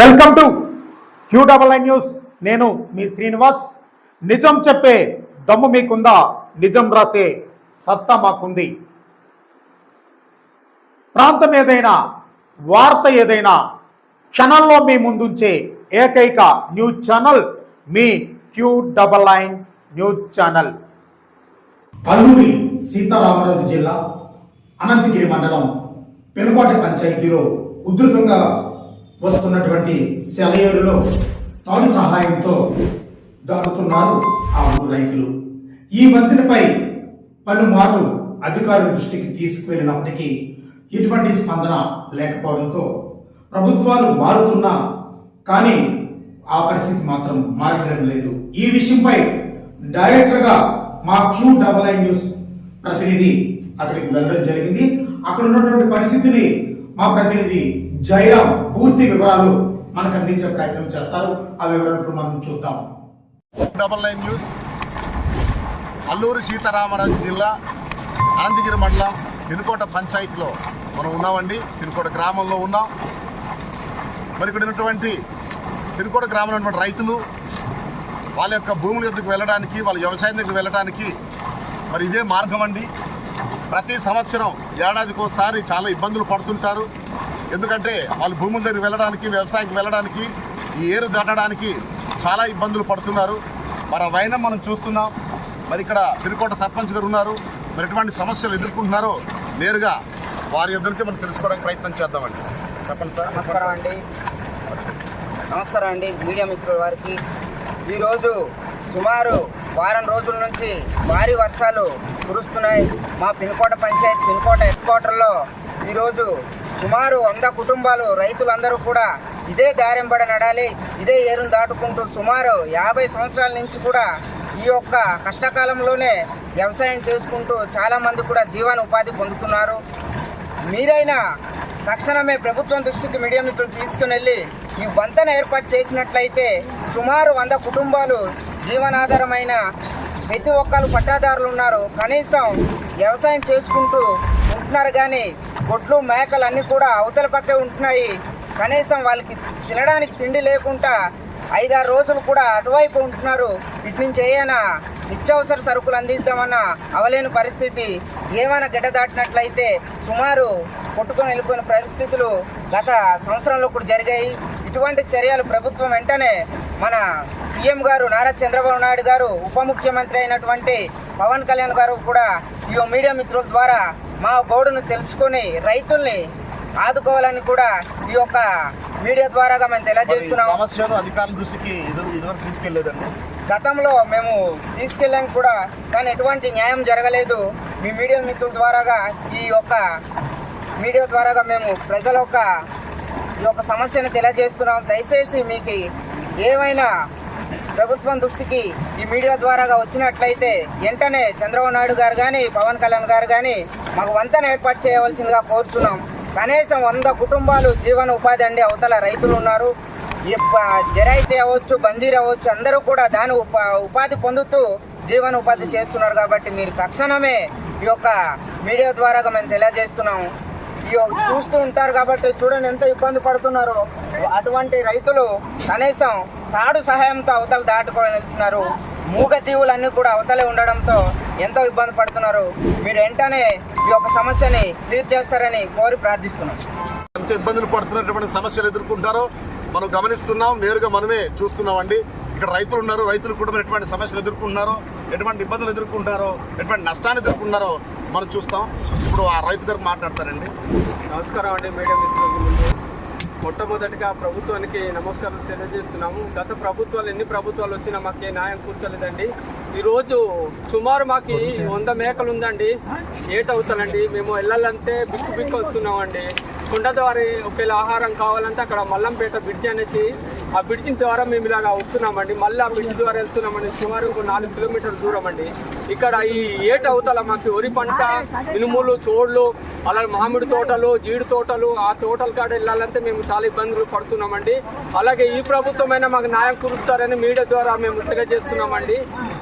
Welcome to Q double I news నేను మీ శ్రీనివాస్. నిజం చెప్పే దమ్ము మీకుందా? నిజం రాసే సత్తా మాకుంది. ప్రాంతం ఏదైనా వార్త ఏదైనా క్షణంలో మీ ముందుంచే ఏకైక న్యూస్ ఛానల్ మీ Q double nine news channel. Alluri Sitaramaraju జిల్లా అనంతగిరి మండలం పెనుకోట పంచాయతీలో ఉధృతంగా వస్తున్నటువంటి సెలయేరులో తాడు సహాయంతో దాటుతున్నారు ఆ ఊరు రైతులు ఈ వంతెనపై పలుమార్లు అధికారుల దృష్టికి తీసుకువెళ్ళినప్పటికీ ఎటువంటి స్పందన లేకపోవడంతో ప్రభుత్వాలు మారుతున్నా కానీ ఆ పరిస్థితి మాత్రం మారడం లేదు. ఈ విషయంపై డైరెక్టర్గా మా క్యూ డబల్ ఐ న్యూస్ ప్రతినిధి అక్కడికి వెళ్ళడం జరిగింది. అక్కడ ఉన్నటువంటి పరిస్థితిని మా ప్రతినిధి జయరాం పూర్తి వివరాలు మనకు అందించే ప్రయత్నం చేస్తారు. ఆ వివరాలు ఇప్పుడు మనం చూద్దాం. Double nine news. Alluri Sitaramaraju జిల్లా అనంతగిరి మండలం పినుకోట పంచాయతీలో మనం ఉన్నామండి. పినుకోట గ్రామంలో ఉన్నాం. మరి ఇక్కడ ఉన్నటువంటి పినుకోట గ్రామంలో ఉన్నటువంటి రైతులు వాళ్ళ యొక్క భూముల యొద్దకు వెళ్ళడానికి వాళ్ళ వ్యవసాయం దగ్గరికి వెళ్ళడానికి మరి ఇదే మార్గం అండి. ప్రతి సంవత్సరం ఏడాదికి ఒకసారి చాలా ఇబ్బందులు పడుతుంటారు. ఎందుకంటే వాళ్ళు భూముల దగ్గరికి వెళ్ళడానికి వ్యవసాయానికి వెళ్ళడానికి ఈ ఏరు దాటడానికి చాలా ఇబ్బందులు పడుతున్నారు. మరి ఆ వైనం మనం చూస్తున్నాం. మరి ఇక్కడ తిరుకోట సర్పంచ్ గారు ఉన్నారు. మరి ఎటువంటి సమస్యలు ఎదుర్కొంటున్నారో నేరుగా వారి ఎదురు మనం తెలుసుకోవడానికి ప్రయత్నం చేద్దామండి. చెప్పండి సార్. నమస్కారం అండి. నమస్కారం అండి. మీడియా మిత్రుల వారికి. ఈరోజు సుమారు వారం రోజుల నుంచి భారీ వర్షాలు కురుస్తున్నాయి. మా పిన్కోట పంచాయత్ పిన్కోట హెడ్ క్వార్టర్లో ఈరోజు సుమారు వంద కుటుంబాలు రైతులందరూ కూడా ఇదే దారింబడ నడాలి ఇదే ఏరును దాటుకుంటూ సుమారు యాభై సంవత్సరాల నుంచి కూడా ఈ యొక్క కష్టకాలంలోనే వ్యవసాయం చేసుకుంటూ చాలామంది కూడా జీవన ఉపాధి పొందుతున్నారు. మీరైనా తక్షణమే ప్రభుత్వం దృష్టికి మీడియా మిత్రులు తీసుకుని వెళ్ళి ఈ వంతెన ఏర్పాటు చేసినట్లయితే సుమారు వంద కుటుంబాలు జీవనాధారమైన ప్రతి ఒక్కరు పట్టాదారులు ఉన్నారు. కనీసం వ్యవసాయం చేసుకుంటూ ఉంటున్నారు కానీ గొడ్లు మేకలు అన్నీ కూడా అవతల పక్కే ఉంటున్నాయి. కనీసం వాళ్ళకి తినడానికి తిండి లేకుండా ఐదారు రోజులు కూడా అటువైపు ఉంటున్నారు. ఇటు నుంచి ఏమైనా నిత్యావసర సరుకులు అందిద్దామన్న అవలేని పరిస్థితి. ఏమైనా గిడ్డ దాటినట్లయితే సుమారు కొట్టుకొని వెళ్ళిపోయిన పరిస్థితులు గత సంవత్సరంలో కూడా జరిగాయి. ఇటువంటి చర్యలు ప్రభుత్వం వెంటనే మన సీఎం గారు నారా చంద్రబాబు నాయుడు గారు ఉప ముఖ్యమంత్రి అయినటువంటి పవన్ కళ్యాణ్ గారు కూడా ఈ మీడియా మిత్రుల ద్వారా మా గోడును తెలుసుకొని రైతుల్ని ఆదుకోవాలని కూడా ఈ యొక్క మీడియా ద్వారాగా మేము తెలియజేస్తున్నాం. సమస్యను అధికారుల దృష్టికి ఇదివరకు తీసుకెళ్ళేదండి? గతంలో మేము తీసుకెళ్ళాం కూడా కానీ ఎటువంటి న్యాయం జరగలేదు. మీ మీడియా మిత్రుల ద్వారాగా ఈ యొక్క మీడియా ద్వారాగా మేము ప్రజల యొక్క ఈ యొక్క సమస్యను తెలియజేస్తున్నాం. దయచేసి మీకు ఏమైనా ప్రభుత్వం దృష్టికి ఈ మీడియా ద్వారాగా వచ్చినట్లయితే వెంటనే చంద్రబాబు నాయుడు గారు కానీ పవన్ కళ్యాణ్ గారు కానీ మాకు వంతెన ఏర్పాటు చేయవలసిందిగా కోరుతున్నాం కనీసం వంద కుటుంబాలు జీవన ఉపాధి అండి అవతల రైతులు ఉన్నారు. ఈ జరైతే అవ్వచ్చు బంజీర్ అవ్వచ్చు అందరూ కూడా దాని ఉపాధి పొందుతూ జీవన ఉపాధి చేస్తున్నారు కాబట్టి మీరు తక్షణమే ఈ యొక్క మీడియా ద్వారా మేము తెలియజేస్తున్నాం. ఈ యొక్క చూస్తూ ఉంటారు కాబట్టి చూడండి ఎంత ఇబ్బంది పడుతున్నారో. అటువంటి రైతులు కనీసం తాడు సహాయంతో అవతల దాటుకొని వెళ్తున్నారు. మూగ జీవులన్నీ కూడా అవతలే ఉండడంతో ఎంతో ఇబ్బంది పడుతున్నారు. మీరు వెంటనే ఈ యొక్క సమస్యని క్లియర్ చేస్తారని కోరి ప్రార్థిస్తున్నాం. ఎంత ఇబ్బందులు పడుతున్నటువంటి సమస్యలు ఎదుర్కొంటారో మనం గమనిస్తున్నాం. నేరుగా మనమే చూస్తున్నామండి. ఇక్కడ రైతులు ఉన్నారు. రైతులు కూడా ఎటువంటి సమస్యలు ఎదుర్కొంటున్నారో ఎటువంటి ఇబ్బందులు ఎదుర్కొంటారో ఎటువంటి నష్టాన్ని ఎదుర్కొంటున్నారో మనం చూస్తాం. ఇప్పుడు ఆ రైతు గారు మాట్లాడతారండి. నమస్కారం అండి. మేడం మిత్రులకు ముందు మొట్టమొదటిగా ప్రభుత్వానికి నమస్కారం తెలియజేస్తున్నాము. గత ప్రభుత్వాలు ఎన్ని ప్రభుత్వాలు వచ్చినా మాకు న్యాయం కూర్చోలేదండి. ఈరోజు సుమారు మాకు వంద మేకలు ఉందండి ఏటవుతానండి? మేము వెళ్ళాలంటే బిక్కు బిక్కు వస్తున్నామండి. కొండ ద్వారా ఒకవేళ ఆహారం కావాలంటే అక్కడ మల్లంపేట బ్రిడ్జ్ అనేసి ఆ బ్రిడ్జ్ ద్వారా మేము ఇలాగ వస్తున్నామండి. మళ్ళీ ఆ బ్రిడ్జ్ ద్వారా వెళ్తున్నామండి. సుమారు ఒక నాలుగు కిలోమీటర్ల దూరం అండి ఇక్కడ ఈ ఏట అవతల మాకు వరి పంట మినుములు చోళ్ళు అలా మామిడి తోటలు జీడి తోటలు ఆ తోటల కాడ వెళ్ళాలంటే మేము చాలా ఇబ్బందులు పడుతున్నామండి. అలాగే ఈ ప్రభుత్వమైనా మాకు న్యాయం కురుస్తారని మీడియా ద్వారా మేము తెలియజేస్తున్నామండి